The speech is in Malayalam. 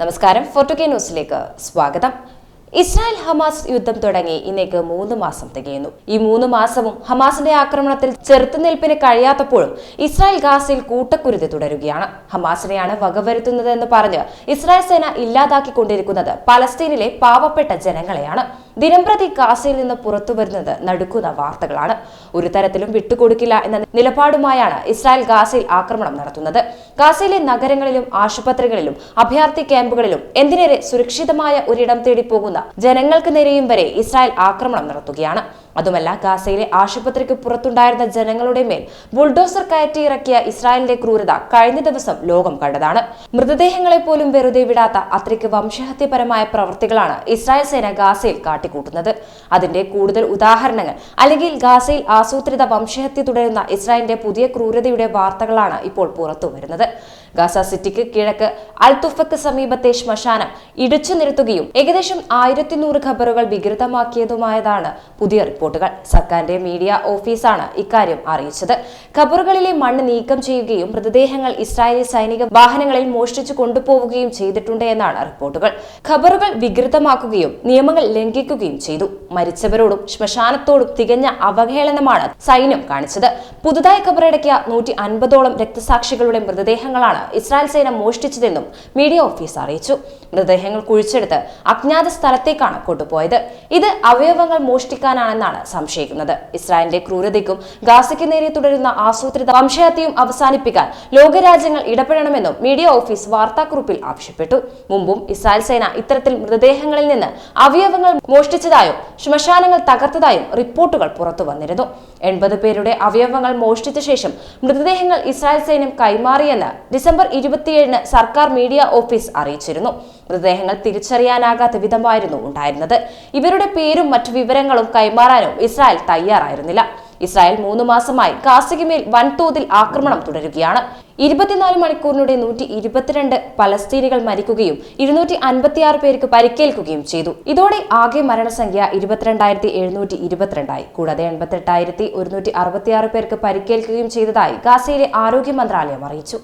നമസ്കാരം ഫോർട്ടുകെ ന്യൂസിലേക്ക് സ്വാഗതം. ഇസ്രായേൽ ഹമാസ് യുദ്ധം തുടങ്ങി ഇന്നേക്ക് മൂന്ന് മാസം തികയുന്നു. ഈ മൂന്ന് മാസവും ഹമാസിന്റെ ആക്രമണത്തിൽ ചെറുത്തുനിൽപ്പിന് കഴിയാത്തപ്പോഴും ഇസ്രായേൽ ഗാസയിൽ കൂട്ടക്കുരുതി തുടരുകയാണ്. ഹമാസിനെയാണ് വകവരുത്തുന്നതെന്ന് പറഞ്ഞ് ഇസ്രായേൽ സേന ഇല്ലാതാക്കിക്കൊണ്ടിരിക്കുന്നത് പലസ്തീനിലെ പാവപ്പെട്ട ജനങ്ങളെയാണ്. ദിനംപ്രതി ഗാസയിൽ നിന്ന് പുറത്തു വരുന്നത് നടുക്കുന്ന വാർത്തകളാണ്. ഒരു തരത്തിലും വിട്ടുകൊടുക്കില്ല എന്ന നിലപാടുമായാണ് ഇസ്രായേൽ ഗാസയിൽ ആക്രമണം നടത്തുന്നത്. ഗാസയിലെ നഗരങ്ങളിലും ആശുപത്രികളിലും അഭയാർത്ഥി ക്യാമ്പുകളിലും എന്തിനേറെ സുരക്ഷിതമായ ഒരിടം തേടി പോകുന്ന ജനങ്ങൾക്ക് നേരെയും വരെ ഇസ്രായേൽ ആക്രമണം നടത്തുകയാണ്. അതുമല്ല ഗാസയിലെ ആശുപത്രിക്ക് പുറത്തുണ്ടായിരുന്ന ജനങ്ങളുടെ മേൽ ബുൾഡോസർ കയറ്റി ഇറക്കിയ ഇസ്രായേലിന്റെ ക്രൂരത കഴിഞ്ഞ ദിവസം ലോകം കണ്ടതാണ്. മൃതദേഹങ്ങളെ പോലും വെറുതെ വിടാത്ത അത്രയ്ക്ക് വംശഹത്യപരമായ പ്രവർത്തികളാണ് ഇസ്രായേൽ സേന ഗാസയിൽ കാട്ടിക്കൂട്ടുന്നത്. അതിന്റെ കൂടുതൽ ഉദാഹരണങ്ങൾ അല്ലെങ്കിൽ ഗാസയിൽ ആസൂത്രിത വംശഹത്യ തുടരുന്ന ഇസ്രായേലിന്റെ പുതിയ ക്രൂരതയുടെ വാർത്തകളാണ് ഇപ്പോൾ പുറത്തു വരുന്നത്. ഗാസ സിറ്റിക്ക് കിഴക്ക് അൽത്തുഫക്ക് സമീപത്തെ ശ്മശാനം ഇടിച്ചു നിരത്തുകയും ഏകദേശം ആയിരത്തി നൂറ് ഖബറുകൾ വികൃതമാക്കിയതുമായതാണ് പുതിയ റിപ്പോർട്ടുകൾ. സർക്കാരിന്റെ മീഡിയ ഓഫീസാണ് ഇക്കാര്യം അറിയിച്ചത്. ഖബറുകളിലെ മണ്ണ് നീക്കം ചെയ്യുകയും മൃതദേഹങ്ങൾ ഇസ്രായേലി സൈനിക വാഹനങ്ങളിൽ മോഷ്ടിച്ചു കൊണ്ടുപോവുകയും ചെയ്തിട്ടുണ്ട് എന്നാണ് റിപ്പോർട്ടുകൾ. ഖബറുകൾ വികൃതമാക്കുകയും നിയമങ്ങൾ ലംഘിക്കുകയും ചെയ്തു. മരിച്ചവരോടും ശ്മശാനത്തോടും തികഞ്ഞ അവഹേളനമാണ് സൈന്യം കാണിച്ചത്. പുതുതായി ഖബറടക്കിയ നൂറ്റി അൻപതോളം രക്തസാക്ഷികളുടെ മൃതദേഹങ്ങളാണ് ഇസ്രായേൽ സേന മോഷ്ടിച്ചതെന്നും മീഡിയ ഓഫീസ് അറിയിച്ചു. മൃതദേഹങ്ങൾ കുഴിച്ചെടുത്ത് അജ്ഞാത സ്ഥലത്തേക്കാണ് കൊണ്ടുപോയത്. ഇത് അവയവങ്ങൾ മോഷ്ടിക്കാനാണെന്നാണ് സംശയിക്കുന്നത്. ഇസ്രായേലിന്റെ ക്രൂരതയ്ക്കും ഗാസയ്ക്ക് നേരെ തുടരുന്ന ആസൂത്രിത വംശഹത്യയും അവസാനിപ്പിക്കാൻ ലോകരാജ്യങ്ങൾ ഇടപെടണമെന്നും മീഡിയ ഓഫീസ് വാർത്താക്കുറിപ്പിൽ ആവശ്യപ്പെട്ടു. മുമ്പും ഇസ്രായേൽ സേന ഇത്തരത്തിൽ മൃതദേഹങ്ങളിൽ നിന്ന് അവയവങ്ങൾ മോഷ്ടിച്ചതായും ശ്മശാനങ്ങൾ തകർത്തതായും റിപ്പോർട്ടുകൾ പുറത്തു വന്നിരുന്നു. എൺപത് പേരുടെ അവയവങ്ങൾ മോഷ്ടിച്ച ശേഷം മൃതദേഹങ്ങൾ ഇസ്രായേൽ സൈന്യം കൈമാറിയെന്ന് ഡിസംബർ ഇരുപത്തിയേഴിന് സർക്കാർ മീഡിയ ഓഫീസ് അറിയിച്ചിരുന്നു. മൃതദേഹങ്ങൾ തിരിച്ചറിയാനാകാത്ത വിധമായിരുന്നു ഉണ്ടായിരുന്നത്. ഇവരുടെ പേരും മറ്റു വിവരങ്ങളും കൈമാറാനും ഇസ്രായേൽ തയ്യാറായിരുന്നില്ല. ഇസ്രായേൽ മൂന്ന് മാസമായി ഗാസയ്ക്ക് മേൽ വൻതോതിൽ ആക്രമണം തുടരുകയാണ്. ഇരുപത്തിനാല് മണിക്കൂറിനുടെ നൂറ്റി ഇരുപത്തിരണ്ട് പലസ്തീനികൾ മരിക്കുകയും ഇരുന്നൂറ്റി അൻപത്തിയാറ് പേർക്ക് പരിക്കേൽക്കുകയും ചെയ്തു. ഇതോടെ ആകെ മരണസംഖ്യ ഇരുപത്തിരണ്ടായിരത്തി എഴുന്നൂറ്റി ഇരുപത്തിരണ്ടായി കൂടാതെ എൺപത്തെട്ടായിരത്തി ഒരുന്നൂറ്റി അറുപത്തിയാറ് പേർക്ക് പരിക്കേൽക്കുകയും ചെയ്തതായി ഗാസയിലെ ആരോഗ്യ മന്ത്രാലയം അറിയിച്ചു.